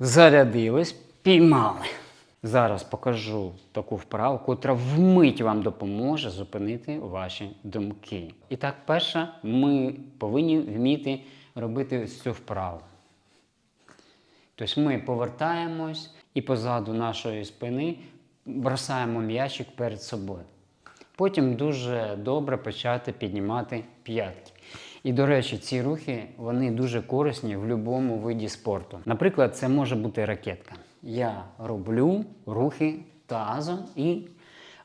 Зарядились, піймали. Зараз покажу таку вправу, котра вмить вам допоможе зупинити ваші думки. І так, перша, ми повинні вміти робити цю вправу. Тобто ми повертаємось і позаду нашої спини бросаємо м'ячик перед собою. Потім дуже добре почати піднімати п'ятки. І, до речі, ці рухи вони дуже корисні в будь-якому виді спорту. Наприклад, це може бути ракетка. Я роблю рухи тазом і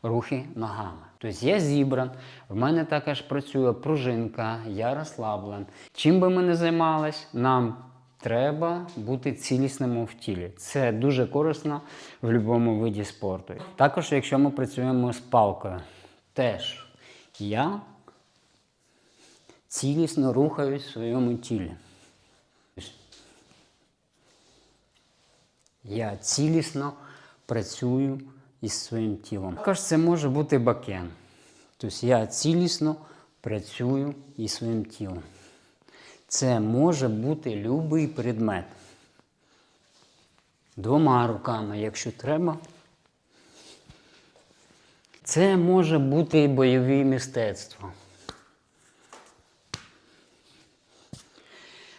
рухи ногами. Тобто я зібран, в мене також працює пружинка, я розслаблен. Чим би ми не займалися, нам треба бути цілісним в тілі. Це дуже корисно в будь-якому виді спорту. Також, якщо ми працюємо з палкою, теж я цілісно рухаюсь в своєму тілі. Я цілісно працюю із своїм тілом. Також це може бути бакен. Тобто я цілісно працюю із своїм тілом. Це може бути будь-який предмет. Двома руками, якщо треба. Це може бути і бойові мистецтва.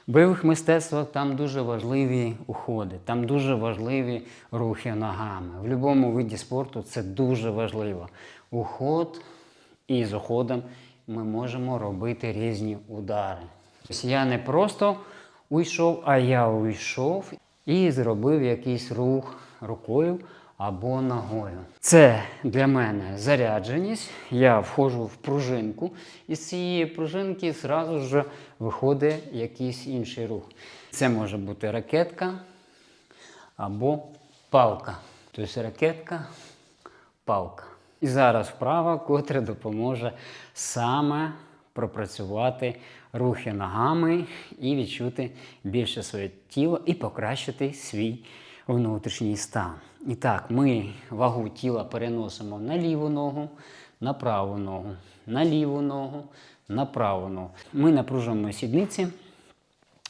Бойових мистецтвах там дуже важливі уходи, там дуже важливі рухи ногами. В будь-якому виді спорту це дуже важливо. Уход і з уходом ми можемо робити різні удари. Тобто я не просто уйшов, а я уйшов і зробив якийсь рух рукою або ногою. Це для мене зарядженість. Я входжу в пружинку, і з цієї пружинки зразу ж виходить якийсь інший рух. Це може бути ракетка або палка. Тобто ракетка, палка. І зараз вправа, котра допоможе саме пропрацювати рухи ногами і відчути більше своє тіло і покращити свій внутрішній стан. І так, ми вагу тіла переносимо на ліву ногу, на праву ногу, на ліву ногу, на праву ногу. Ми напружуємо сідниці.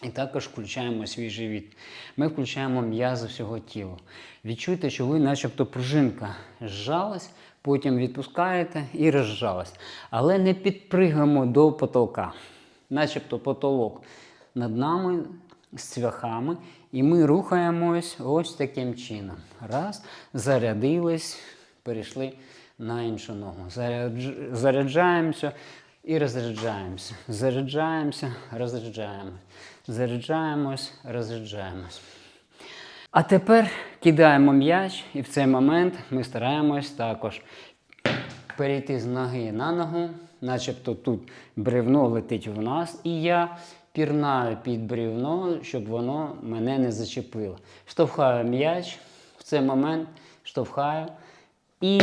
І також включаємо свій живіт. Ми включаємо м'язи всього тіла. Відчуйте, що ви, начебто, пружинка зжалась, потім відпускаєте і розжалась. Але не підпригаємо до потолка, начебто потолок над нами з цвяхами. І ми рухаємось ось таким чином. Раз, зарядились, перейшли на іншу ногу. Зарядж- Заряджаємося і розряджаємося. Заряджаємося, розряджаємося. Заряджаємось, розряджаємось. А тепер кидаємо м'яч, і в цей момент ми стараємось також перейти з ноги на ногу, начебто тут бревно летить в нас, і я пірнаю під бревно, щоб воно мене не зачепило. Штовхаю м'яч в цей момент, штовхаю і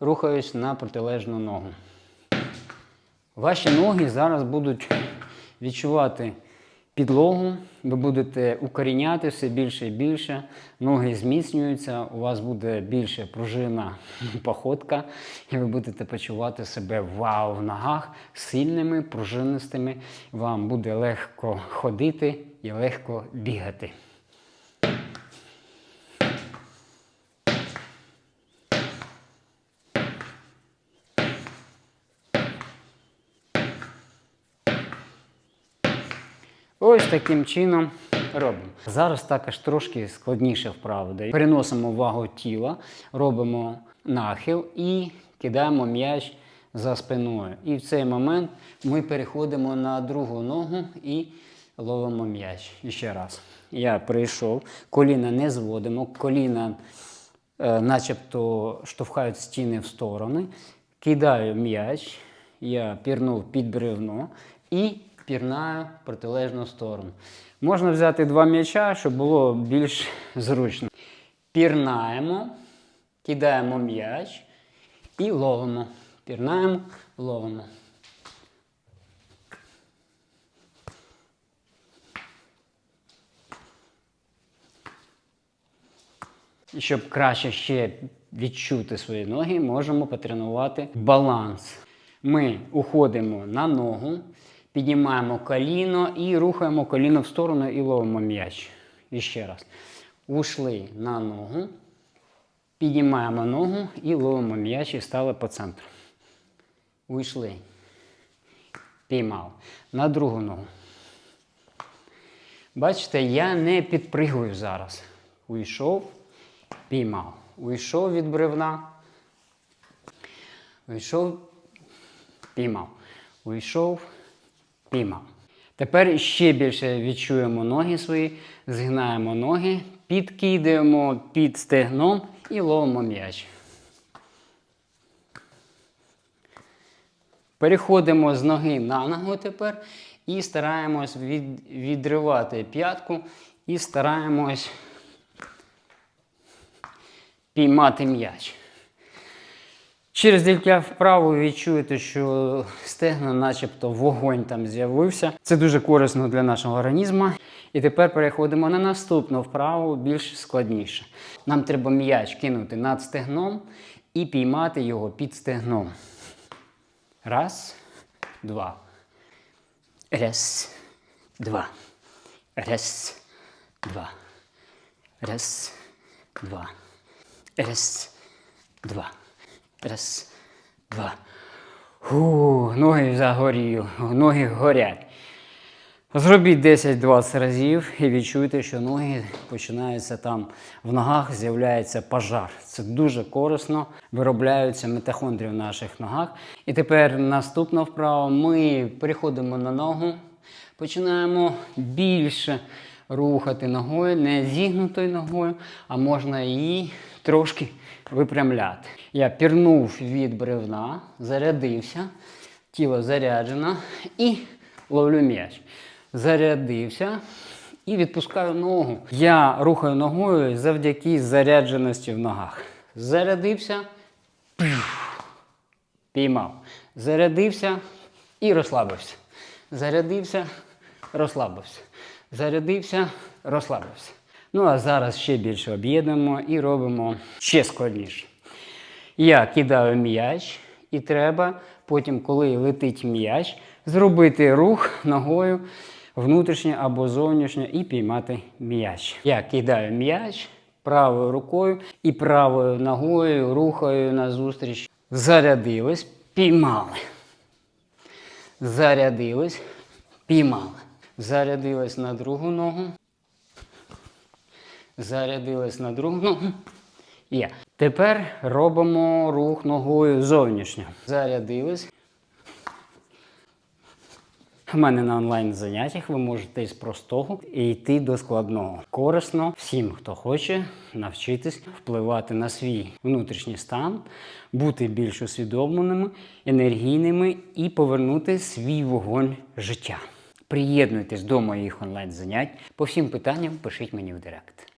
рухаюсь на протилежну ногу. Ваші ноги зараз будуть відчувати підлогу, ви будете укоріняти все більше і більше, ноги зміцнюються, у вас буде більше пружина походка, і ви будете почувати себе вау в ногах, сильними, пружинистими. Вам буде легко ходити і легко бігати. Ось таким чином робимо. Зараз також трошки складніше вправо. даю. Переносимо вагу тіла, робимо нахил і кидаємо м'яч за спиною. І в цей момент ми переходимо на другу ногу і ловимо м'яч. І ще раз. Я прийшов, коліна не зводимо, коліна е, начебто штовхають стіни в сторони. Кидаю м'яч, я пірнув під бревно і пірнаю в протилежну сторону. Можна взяти два м'яча, щоб було більш зручно. Пірнаємо, кидаємо м'яч і ловимо. Пірнаємо, ловимо. І щоб краще ще відчути свої ноги, можемо потренувати баланс. Ми уходимо на ногу, піднімаємо коліно і рухаємо коліно в сторону і ловимо м'яч. І ще раз. Ушли на ногу, піднімаємо ногу і ловимо м'яч і стали по центру. Уйшли. Піймав. На другу ногу. Бачите, я не підпригую зараз. Уйшов, піймав. Уйшов від бревна. Уйшов, піймав. Уйшов, піймав. Тепер ще більше відчуємо ноги свої, згинаємо ноги, підкидаємо під стегном і ловимо м'яч. Переходимо з ноги на ногу тепер і стараємось від, відривати п'ятку і стараємось піймати м'яч. Через декілька вправ ви відчуєте, що стегна, начебто, вогонь там з'явився. Це дуже корисно для нашого організму. І тепер переходимо на наступну вправу, більш складніше. Нам треба м'яч кинути над стегном і піймати його під стегном. Раз, два. Раз, два. Раз, два. Раз, два. Раз, два. Раз, два. Фу, ноги загорію, ноги горять. Зробіть 10-20 разів і відчуйте, що ноги починаються там в ногах, з'являється пожар. Це дуже корисно, виробляються митохондрії в наших ногах. І тепер наступна вправа. Ми переходимо на ногу, починаємо більше рухати ногою, не зігнутою ногою, а можна її трошки випрямляти. Я пірнув від бревна, зарядився, тіло заряджено і ловлю м'яч. Зарядився і відпускаю ногу. Я рухаю ногою завдяки зарядженості в ногах. Зарядився, піймав. Зарядився і розслабився. Зарядився, розслабився. Зарядився, розслабився. Ну а зараз ще більше об'єднуємо і робимо ще складніше. Я кидаю м'яч, і треба потім, коли летить м'яч, зробити рух ногою внутрішньо або зовнішньо і піймати м'яч. Я кидаю м'яч правою рукою і правою ногою рухаю назустріч. Зарядились, піймали. Зарядились, піймали. Зарядились на другу ногу. Зарядились на другу ногу. Є. Тепер робимо рух ногою зовнішньо. Зарядились. У мене на онлайн заняттях ви можете із простого йти до складного. Корисно всім, хто хоче навчитись впливати на свій внутрішній стан, бути більш усвідомленими, енергійними і повернути свій вогонь життя. Приєднуйтесь до моїх онлайн занять. По всім питанням пишіть мені в директ.